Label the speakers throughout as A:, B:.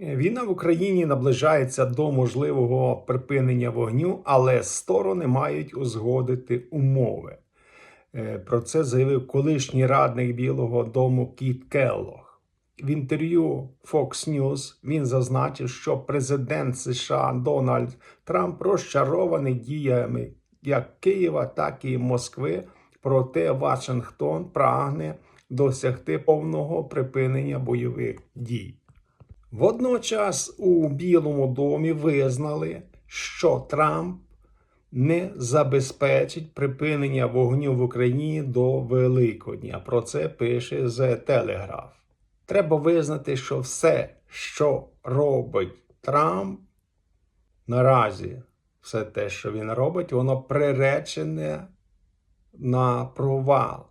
A: Війна в Україні наближається до можливого припинення вогню, але сторони мають узгодити умови. Е, Про це заявив колишній радник Білого Дому Кіт Келлог. В інтерв'ю Fox News він зазначив, що президент США Дональд Трамп розчарований діями як Києва, так і Москви. Проте Вашингтон прагне досягти повного припинення бойових дій. Водночас у Білому домі визнали, що Трамп не забезпечить припинення вогню в Україні до Великодня. Про це пише The Telegraph. Треба визнати, що все, що робить Трамп, наразі все те, що він робить, воно приречене на провал.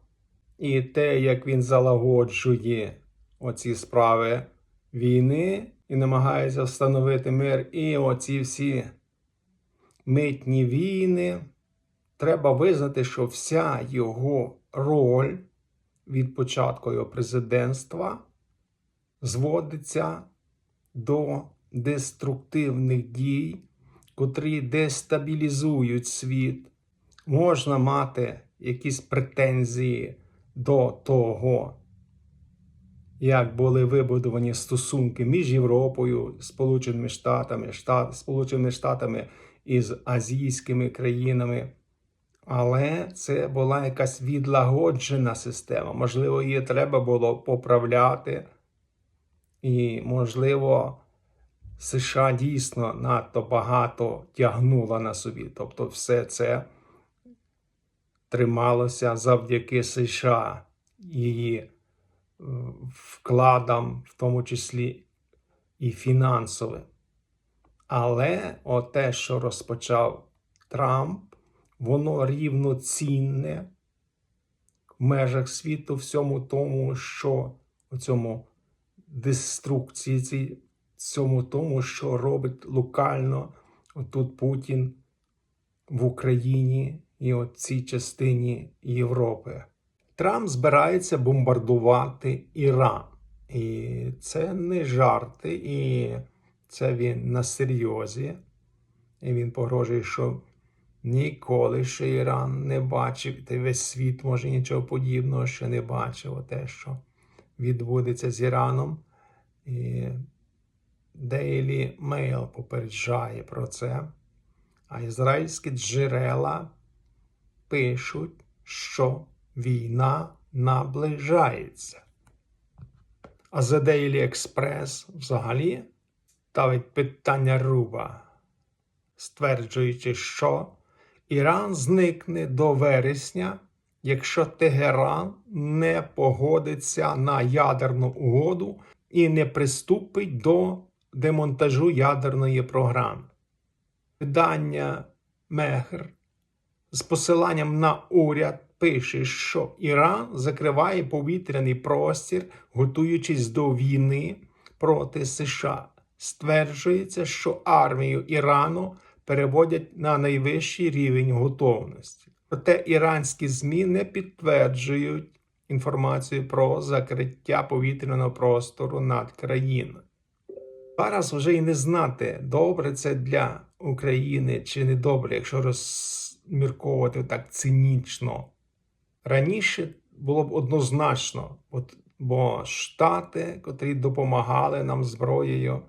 A: І те, як він залагоджує оці справи війни і намагається встановити мир, і оці всі митні війни, треба визнати, що вся його роль від початку його президентства зводиться до деструктивних дій, котрі дестабілізують світ. Можна мати якісь претензії до того, як були вибудовані стосунки між Європою, Сполученими Штатами, Штат, Сполученими Штатами і з азійськими країнами. Але це була якась відлагоджена система. Можливо, її треба було поправляти. І, можливо, США дійсно надто багато тягнула на собі. Тобто, все це трималося завдяки США, її вкладам, в тому числі і фінансовим. Але те, що розпочав Трамп, воно рівноцінне в межах світу всьому тому, що у цьому деструкції, цьому тому, що робить локально отут Путін в Україні і от цій частині Європи. Трамп збирається бомбардувати Іран. І це не жарти, і це він на серйозі. І він погрожує, що ніколи ще Іран не бачив, та весь світ може нічого подібного ще не бачив. Те, що відбудеться з Іраном. І Daily Mail попереджає про це. А ізраїльські джерела пишуть, що війна наближається. А The Daily Express взагалі ставить питання руба, стверджуючи, що Іран зникне до вересня, якщо Тегеран не погодиться на ядерну угоду і не приступить до демонтажу ядерної програми. Видання Мехр з посиланням на уряд пише, що Іран закриває повітряний простір, готуючись до війни проти США. Стверджується, що армію Ірану переводять на найвищий рівень готовності. Проте іранські ЗМІ не підтверджують інформацію про закриття повітряного простору над країною. Зараз вже й не знати, добре це для України чи не добре, якщо розмірковувати так цинічно. Раніше було б однозначно, от, бо Штати, котрі допомагали нам зброєю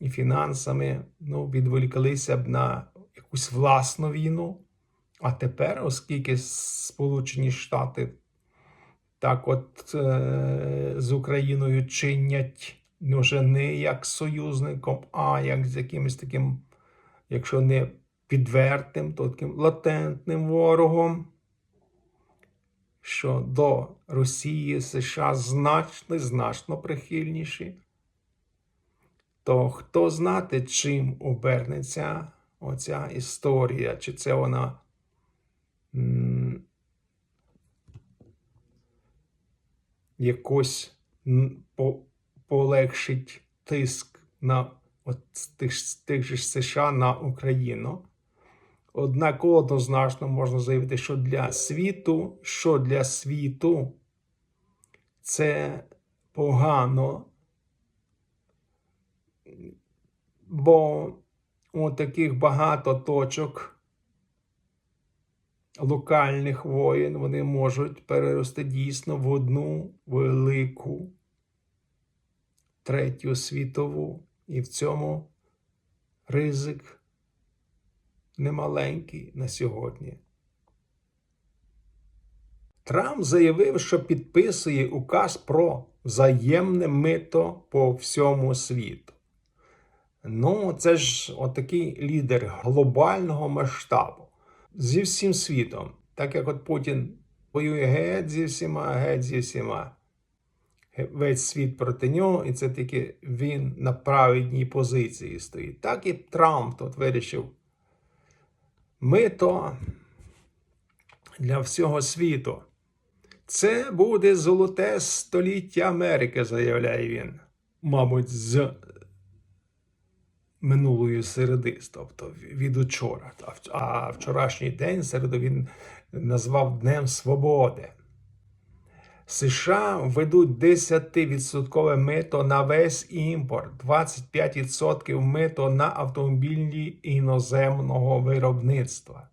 A: і фінансами, ну, відволіклися б на якусь власну війну. А тепер, оскільки Сполучені Штати так от е з Україною чинять ну, вже не як союзником, а як з якимось таким, якщо не підвертим, то таким латентним ворогом, що до Росії США значно значно прихильніші, то хто знати, чим обернеться оця історія, чи це вона. Якось полегшить тиск на от тих, тих же США на Україну. Однак однозначно можна заявити, що для світу, що для світу це погано Бо у таких багато точок локальних воєн вони можуть перерости дійсно в одну велику третю світову. І в цьому ризик немаленький на сьогодні. Трамп заявив, що підписує указ про взаємне мито по всьому світу. Ну, це ж отакий лідер глобального масштабу зі всім світом. Так як от Путін воює геть зі всіма, геть зі всіма. Весь світ проти нього, і це тільки він на праведній позиції стоїть. Так і Трамп тут вирішив. Мито для всього світу. Це буде золоте століття Америки, заявляє він. Мабуть, з минулої середи, тобто від учора. А вчорашній день середу він назвав Днем Свободи. США ведуть 10% мито на весь імпорт, 25% мито на автомобілі іноземного виробництва.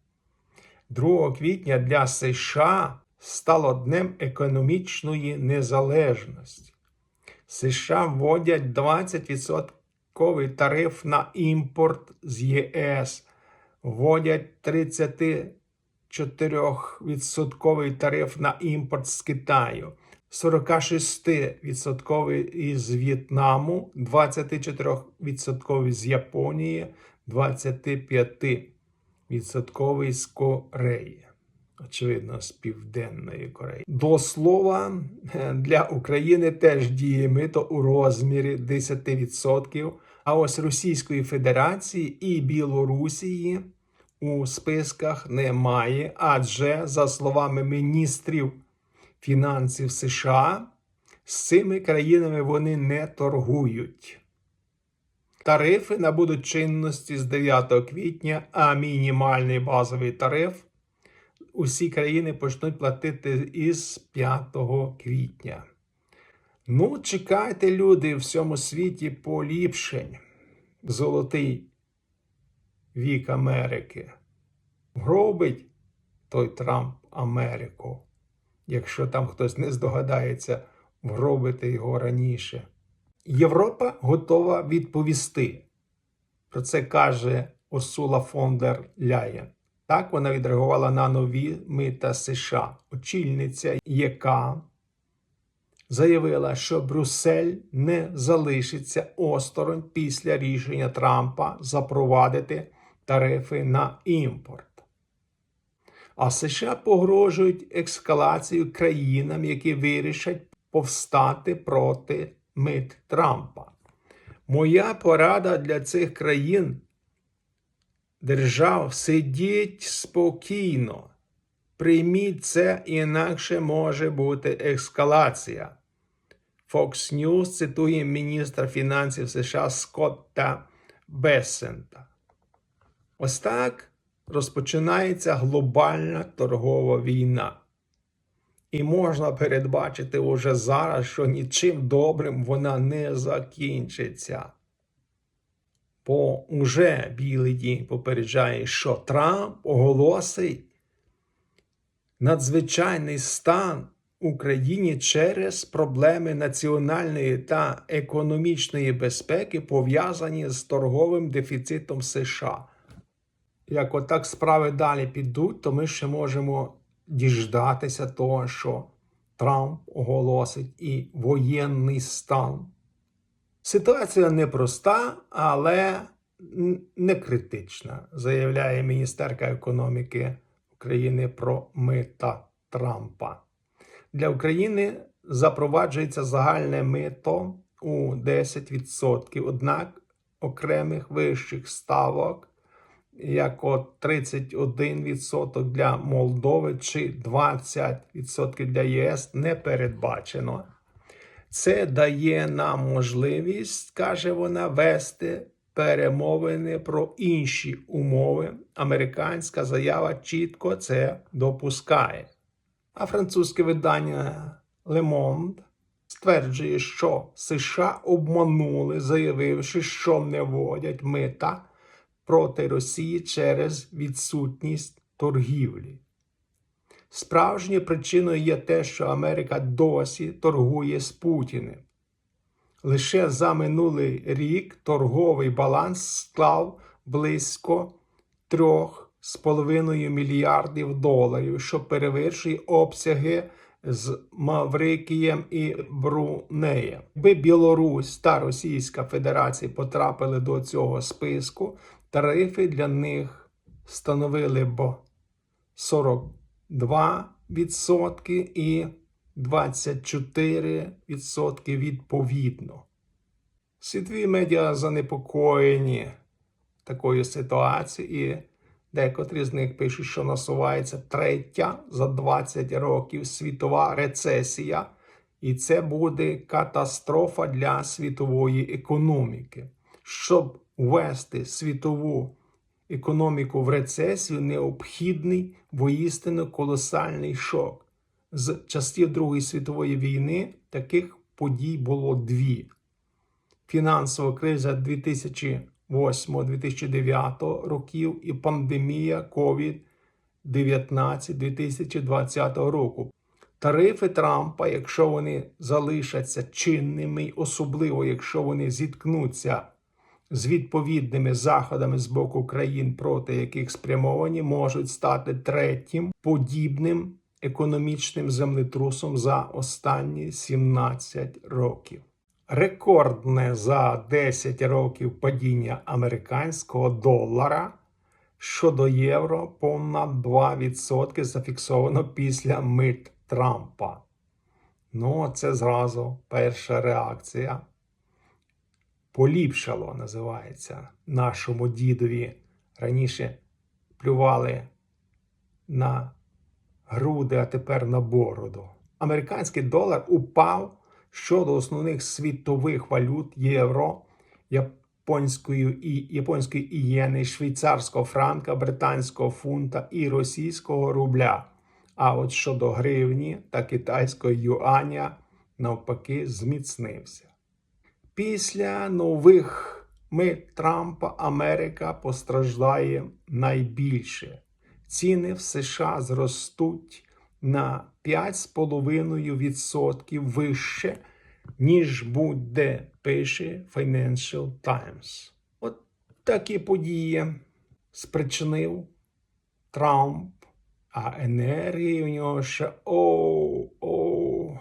A: 2 квітня для США стало днем економічної незалежності. США вводять 20% тариф на імпорт з єС, вводять 34% тариф на імпорт з Китаю. 46% із В'єтнаму, 24% з Японії, 25% з Кореї очевидно, з Південної Кореї. До слова, для України теж діє мито у розмірі 10%. А ось Російської Федерації і Білорусії у списках немає, адже, за словами міністрів фінансів США, з цими країнами вони не торгують. Тарифи набудуть чинності з 9 квітня, а мінімальний базовий тариф усі країни почнуть платити із 5 квітня. Ну, чекайте, люди, в всьому світі поліпшень. Золотий вік Америки. Гробить той Трамп Америку, якщо там хтось не здогадається вгробити його раніше. Європа готова відповісти. Про це каже Урсула фон дер Ляєн. Так вона відреагувала на нові мита США. Очільниця, яка заявила, що Брюссель не залишиться осторонь після рішення Трампа запровадити тарифи на імпорт. А США погрожують ескалацією країнам, які вирішать повстати проти мит Трампа. Моя порада для цих країн держав, сидіть спокійно. Прийміть це, інакше може бути ескалація. Fox News цитує міністра фінансів США Скотта Бесента. Ось так розпочинається глобальна торгова війна. І можна передбачити уже зараз, що нічим добрим вона не закінчиться. Бо уже Білий дім попереджає, що Трамп оголосить надзвичайний стан Україні через проблеми національної та економічної безпеки, пов'язані з торговим дефіцитом США. Як отак справи далі підуть, то ми ще можемо діждатися того, що Трамп оголосить і воєнний стан. Ситуація непроста, але не критична, заявляє міністерка економіки України про мита Трампа. Для України запроваджується загальне мито у 10%, однак окремих вищих ставок, як от 31% для Молдови чи 20% для ЄС, не передбачено. Це дає нам можливість, каже вона, вести перемовини про інші умови. Американська заява чітко це допускає. А французьке видання Le Monde стверджує, що США обманули, заявивши, що не вводять мита проти Росії через відсутність торгівлі. Справжньою причиною є те, що Америка досі торгує з Путіним. Лише за минулий рік торговий баланс склав близько 3,5 мільярдів доларів, що перевершує обсяги з Маврикієм і Брунеєм. Якби Білорусь та Російська Федерація потрапили до цього списку, тарифи для них становили б 42% і 24% відповідно. Світові медіа занепокоєні такою ситуацією, і декотрі з них пишуть, що насувається третя за 20 років світова рецесія, і це буде катастрофа для світової економіки. Щоб ввести світову економіку в рецесію, необхідний воістину колосальний шок. З часів Другої світової війни таких подій було дві: фінансова криза 2008-2009 років і пандемія COVID-19 2020 року. Тарифи Трампа, якщо вони залишаться чинними, особливо якщо вони зіткнуться з відповідними заходами з боку країн, проти яких спрямовані, можуть стати третім подібним економічним землетрусом за останні 17 років. Рекордне за 10 років падіння американського долара щодо євро понад 2% зафіксовано після мит Трампа. Ну, це зразу перша реакція. Поліпшало називається нашому дідові. Раніше плювали на груди, а тепер на бороду. Американський долар упав щодо основних світових валют євро, японської і японської ієни, швейцарського франка, британського фунта і російського рубля. А от щодо гривні та китайського юаня навпаки зміцнився. Після нових мит Трампа Америка постраждає найбільше. Ціни в США зростуть на 5,5% вище, ніж буде пише Financial Times. От такі події спричинив Трамп, а енергії у нього ще оу, оу,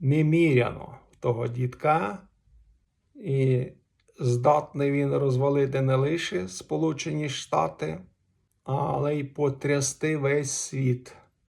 A: неміряно того дітка. І здатний він розвалити не лише Сполучені Штати, але й потрясти весь світ.